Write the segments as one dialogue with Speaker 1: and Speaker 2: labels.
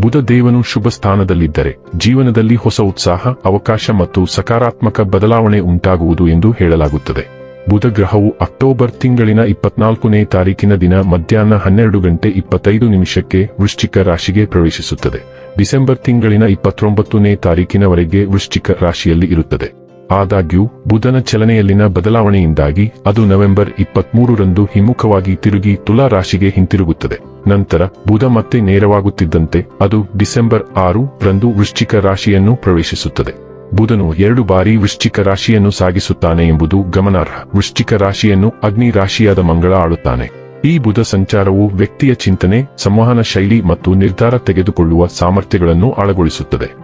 Speaker 1: ಬುಧ ದೇವನು ಶುಭ ಸ್ಥಾನದಲ್ಲಿದ್ದರೆ ಜೀವನದಲ್ಲಿ ಹೊಸ ಉತ್ಸಾಹ, ಅವಕಾಶ ಮತ್ತು ಸಕಾರಾತ್ಮಕ ಬದಲಾವಣೆ ಉಂಟಾಗುವುದು ಎಂದು ಹೇಳಲಾಗುತ್ತದೆ. ಬುಧ ಗ್ರಹವು ಅಕ್ಟೋಬರ್ ತಿಂಗಳಿನ ಇಪ್ಪತ್ನಾಲ್ಕನೇ ತಾರೀಕಿನ ದಿನ ಮಧ್ಯಾಹ್ನ ಹನ್ನೆರಡು ಗಂಟೆ ಇಪ್ಪತ್ತೈದು ನಿಮಿಷಕ್ಕೆ ವೃಶ್ಚಿಕ ರಾಶಿಗೆ ಪ್ರವೇಶಿಸುತ್ತದೆ. ಡಿಸೆಂಬರ್ ತಿಂಗಳಿನ ಇಪ್ಪತ್ತೊಂಬತ್ತನೇ ತಾರೀಕಿನವರೆಗೆ ವೃಶ್ಚಿಕ ರಾಶಿಯಲ್ಲಿ ಇರುತ್ತದೆ. ಆದಾಗ್ಯೂ, ಬುಧನ ಚಲನೆಯಲ್ಲಿನ ಬದಲಾವಣೆಯಿಂದಾಗಿ ಅದು ನವೆಂಬರ್ ಇಪ್ಪತ್ಮೂರರಂದು ಹಿಮ್ಮುಖವಾಗಿ ತಿರುಗಿ ತುಲಾ ರಾಶಿಗೆ ಹಿಂತಿರುಗುತ್ತದೆ. ನಂತರ, ಬುಧ ಮತ್ತೆ ನೇರವಾಗುತ್ತಿದ್ದಂತೆ ಅದು ಡಿಸೆಂಬರ್ ಆರು ರಂದು ವೃಶ್ಚಿಕ ರಾಶಿಯನ್ನು ಪ್ರವೇಶಿಸುತ್ತದೆ. ಬುಧನು ಎರಡು ಬಾರಿ ವೃಶ್ಚಿಕ ರಾಶಿಯನ್ನು ಸಾಗಿಸುತ್ತಾನೆ ಎಂಬುದು ಗಮನಾರ್ಹ. ವೃಶ್ಚಿಕ ರಾಶಿಯನ್ನು ಅಗ್ನಿ ರಾಶಿಯಾದ ಮಂಗಳ ಆಳುತ್ತಾನೆ. ಈ ಬುಧ ಸಂಚಾರವು ವ್ಯಕ್ತಿಯ ಚಿಂತನೆ, ಸಂವಹನ ಶೈಲಿ ಮತ್ತು ನಿರ್ಧಾರ ತೆಗೆದುಕೊಳ್ಳುವ ಸಾಮರ್ಥ್ಯಗಳನ್ನು ಆಳಗೊಳಿಸುತ್ತದೆ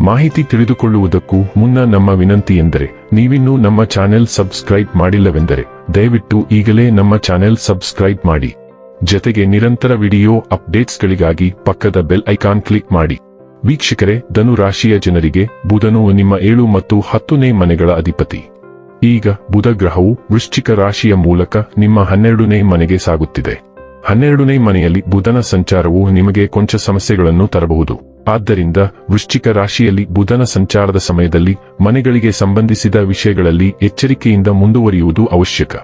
Speaker 1: ಮಾಹಿತಿ ತಿಳಿದುಕೊಳ್ಳುವುದಕ್ಕೂ ಮುನ್ನ ನಮ್ಮ ವಿನಂತಿ ಎಂದರೆ, ನೀವಿನ್ನೂ ನಮ್ಮ ಚಾನೆಲ್ ಸಬ್ಸ್ಕ್ರೈಬ್ ಮಾಡಿಲ್ಲವೆಂದರೆ, ದಯವಿಟ್ಟು ಈಗಲೇ ನಮ್ಮ ಚಾನೆಲ್ ಸಬ್ಸ್ಕ್ರೈಬ್ ಮಾಡಿ. ಜತೆಗೆ ನಿರಂತರ ವಿಡಿಯೋ ಅಪ್ಡೇಟ್ಸ್ಗಳಿಗಾಗಿ ಪಕ್ಕದ ಬೆಲ್ ಐಕಾನ್ ಕ್ಲಿಕ್ ಮಾಡಿ. ವೀಕ್ಷಕರೇ, ಧನು ರಾಶಿಯ ಜನರಿಗೆ ಬುಧನು ನಿಮ್ಮ ಏಳು ಮತ್ತು ಹತ್ತನೇ ಮನೆಗಳ ಅಧಿಪತಿ. ಈಗ ಬುಧ ಗ್ರಹವು ವೃಶ್ಚಿಕ ರಾಶಿಯ ಮೂಲಕ ನಿಮ್ಮ ಹನ್ನೆರಡನೇ ಮನೆಗೆ ಸಾಗುತ್ತಿದೆ. ಹನ್ನೆರಡನೇ ಮನೆಯಲ್ಲಿ ಬುಧನ ಸಂಚಾರವು ನಿಮಗೆ ಕೊಂಚ ಸಮಸ್ಯೆಗಳನ್ನು ತರಬಹುದು. ಆದ್ದರಿಂದ ವೃಶ್ಚಿಕ ರಾಶಿಯಲ್ಲಿ ಬುಧನ ಸಂಚಾರದ ಸಮಯದಲ್ಲಿ ಮನೆಗಳಿಗೆ ಸಂಬಂಧಿಸಿದ ವಿಷಯಗಳಲ್ಲಿ ಎಚ್ಚರಿಕೆಯಿಂದ ಮುಂದುವರಿಯುವುದು ಅವಶ್ಯಕ.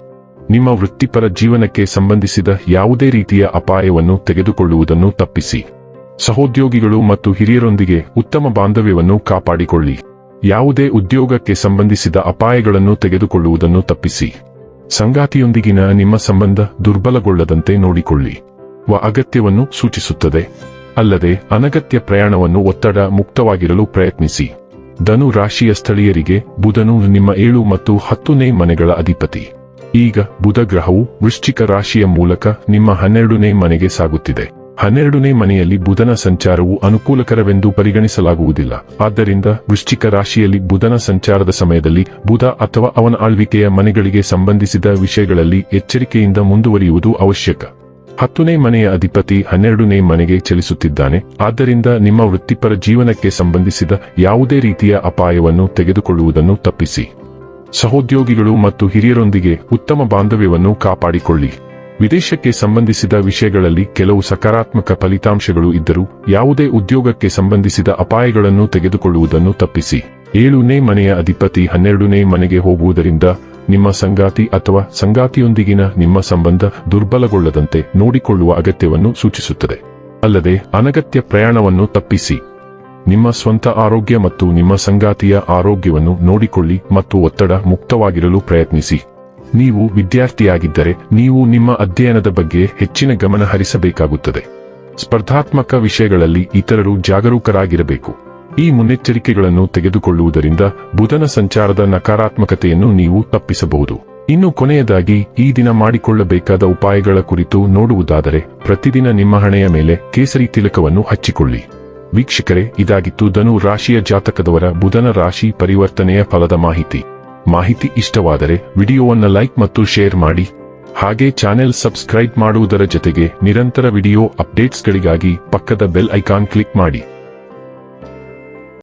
Speaker 1: ನಿಮ್ಮ ವೃತ್ತಿಪರ ಜೀವನಕ್ಕೆ ಸಂಬಂಧಿಸಿದ ಯಾವುದೇ ರೀತಿಯ ಅಪಾಯವನ್ನು ತೆಗೆದುಕೊಳ್ಳುವುದನ್ನು ತಪ್ಪಿಸಿ. ಸಹೋದ್ಯೋಗಿಗಳು ಮತ್ತು ಹಿರಿಯರೊಂದಿಗೆ ಉತ್ತಮ ಬಾಂಧವ್ಯವನ್ನು ಕಾಪಾಡಿಕೊಳ್ಳಿ. ಯಾವುದೇ ಉದ್ಯೋಗಕ್ಕೆ ಸಂಬಂಧಿಸಿದ ಅಪಾಯಗಳನ್ನು ತೆಗೆದುಕೊಳ್ಳುವುದನ್ನು ತಪ್ಪಿಸಿ. ಸಂಗಾತಿಯೊಂದಿಗಿನ ನಿಮ್ಮ ಸಂಬಂಧ ದುರ್ಬಲಗೊಳ್ಳದಂತೆ ನೋಡಿಕೊಳ್ಳಿ. ವ ಅಗತ್ಯವನ್ನು ಸೂಚಿಸುತ್ತದೆ. ಅಲ್ಲದೆ ಅನಗತ್ಯ ಪ್ರಯಾಣವನ್ನು ಒತ್ತಡ ಮುಕ್ತವಾಗಿರಲು ಪ್ರಯತ್ನಿಸಿ. ಧನು ರಾಶಿಯ ಸ್ಥಳೀಯರಿಗೆ ಬುಧನು ನಿಮ್ಮ ಏಳು ಮತ್ತು ಹತ್ತನೇ ಮನೆಗಳ ಅಧಿಪತಿ. ಈಗ ಬುಧ ಗ್ರಹವು ವೃಶ್ಚಿಕ ರಾಶಿಯ ಮೂಲಕ ನಿಮ್ಮ ಹನ್ನೆರಡನೇ ಮನೆಗೆ ಸಾಗುತ್ತಿದೆ. ಹನ್ನೆರಡನೇ ಮನೆಯಲ್ಲಿ ಬುಧನ ಸಂಚಾರವು ಅನುಕೂಲಕರವೆಂದು ಪರಿಗಣಿಸಲಾಗುವುದಿಲ್ಲ. ಆದ್ದರಿಂದ ವೃಶ್ಚಿಕ ರಾಶಿಯಲ್ಲಿ ಬುಧನ ಸಂಚಾರದ ಸಮಯದಲ್ಲಿ ಬುಧ ಅಥವಾ ಅವನ ಆಳ್ವಿಕೆಯ ಮನೆಗಳಿಗೆ ಸಂಬಂಧಿಸಿದ ವಿಷಯಗಳಲ್ಲಿ ಎಚ್ಚರಿಕೆಯಿಂದ ಮುಂದುವರಿಯುವುದು ಅವಶ್ಯಕ. ಹತ್ತನೇ ಮನೆಯ ಅಧಿಪತಿ ಹನ್ನೆರಡನೇ ಮನೆಗೆ ಚಲಿಸುತ್ತಿದ್ದಾನೆ. ಆದ್ದರಿಂದ ನಿಮ್ಮ ವೃತ್ತಿಪರ ಜೀವನಕ್ಕೆ ಸಂಬಂಧಿಸಿದ ಯಾವುದೇ ರೀತಿಯ ಅಪಾಯವನ್ನು ತೆಗೆದುಕೊಳ್ಳುವುದನ್ನು ತಪ್ಪಿಸಿ. ಸಹೋದ್ಯೋಗಿಗಳು ಮತ್ತು ಹಿರಿಯರೊಂದಿಗೆ ಉತ್ತಮ ಬಾಂಧವ್ಯವನ್ನು ಕಾಪಾಡಿಕೊಳ್ಳಿ. ವಿದೇಶಕ್ಕೆ ಸಂಬಂಧಿಸಿದ ವಿಷಯಗಳಲ್ಲಿ ಕೆಲವು ಸಕಾರಾತ್ಮಕ ಫಲಿತಾಂಶಗಳು ಇದ್ದರೂ, ಯಾವುದೇ ಉದ್ಯೋಗಕ್ಕೆ ಸಂಬಂಧಿಸಿದ ಅಪಾಯಗಳನ್ನು ತೆಗೆದುಕೊಳ್ಳುವುದನ್ನು ತಪ್ಪಿಸಿ. ಏಳನೇ ಮನೆಯ ಅಧಿಪತಿ ಹನ್ನೆರಡನೇ ಮನೆಗೆ ಹೋಗುವುದರಿಂದ ನಿಮ್ಮ ಸಂಗಾತಿ ಅಥವಾ ಸಂಗಾತಿಯೊಂದಿಗಿನ ನಿಮ್ಮ ಸಂಬಂಧ ದುರ್ಬಲಗೊಳ್ಳದಂತೆ ನೋಡಿಕೊಳ್ಳುವ ಅಗತ್ಯವನ್ನು ಸೂಚಿಸುತ್ತದೆ. ಅಲ್ಲದೆ ಅನಗತ್ಯ ಪ್ರಯಾಣವನ್ನು ತಪ್ಪಿಸಿ. ನಿಮ್ಮ ಸ್ವಂತ ಆರೋಗ್ಯ ಮತ್ತು ನಿಮ್ಮ ಸಂಗಾತಿಯ ಆರೋಗ್ಯವನ್ನು ನೋಡಿಕೊಳ್ಳಿ ಮತ್ತು ಒತ್ತಡ ಮುಕ್ತವಾಗಿರಲು ಪ್ರಯತ್ನಿಸಿ. ನೀವು ವಿದ್ಯಾರ್ಥಿಯಾಗಿದ್ದರೆ ನೀವು ನಿಮ್ಮ ಅಧ್ಯಯನದ ಬಗ್ಗೆ ಹೆಚ್ಚಿನ ಗಮನ ಹರಿಸಬೇಕಾಗುತ್ತದೆ. ಸ್ಪರ್ಧಾತ್ಮಕ ವಿಷಯಗಳಲ್ಲಿ ಇತರರು ಜಾಗರೂಕರಾಗಿರಬೇಕು. ಈ ಮುನ್ನೆಚ್ಚರಿಕೆಗಳನ್ನು ತೆಗೆದುಕೊಳ್ಳುವುದರಿಂದ ಬುಧನ ಸಂಚಾರದ ನಕಾರಾತ್ಮಕತೆಯನ್ನು ನೀವು ತಪ್ಪಿಸಬಹುದು. ಇನ್ನು ಕೊನೆಯದಾಗಿ, ಈ ದಿನ ಮಾಡಿಕೊಳ್ಳಬೇಕಾದ ಉಪಾಯಗಳ ಕುರಿತು ನೋಡುವುದಾದರೆ, ಪ್ರತಿದಿನ ನಿಮ್ಮ ಹಣೆಯ ಮೇಲೆ ಕೇಸರಿ ತಿಲಕವನ್ನು ಹಚ್ಚಿಕೊಳ್ಳಿ. ವೀಕ್ಷಕರೇ, ಇದಾಗಿತ್ತು ಧನು ರಾಶಿಯ ಜಾತಕದವರ ಬುಧನ ರಾಶಿ ಪರಿವರ್ತನೆಯ ಫಲದ ಮಾಹಿತಿ. ಮಾಹಿತಿ ಇಷ್ಟವಾದರೆ, ವಿಡಿಯೋವನ್ನು ಲೈಕ್ ಮತ್ತು ಶೇರ್ ಮಾಡಿ. ಹಾಗೆ ಚಾನೆಲ್ ಸಬ್ಸ್ಕ್ರೈಬ್ ಮಾಡುವುದರ ಜೊತೆಗೆ ನಿರಂತರ ವಿಡಿಯೋ ಅಪ್ಡೇಟ್ಸ್ಗಳಿಗಾಗಿ ಪಕ್ಕದ ಬೆಲ್ ಐಕಾನ್ ಕ್ಲಿಕ್ ಮಾಡಿ.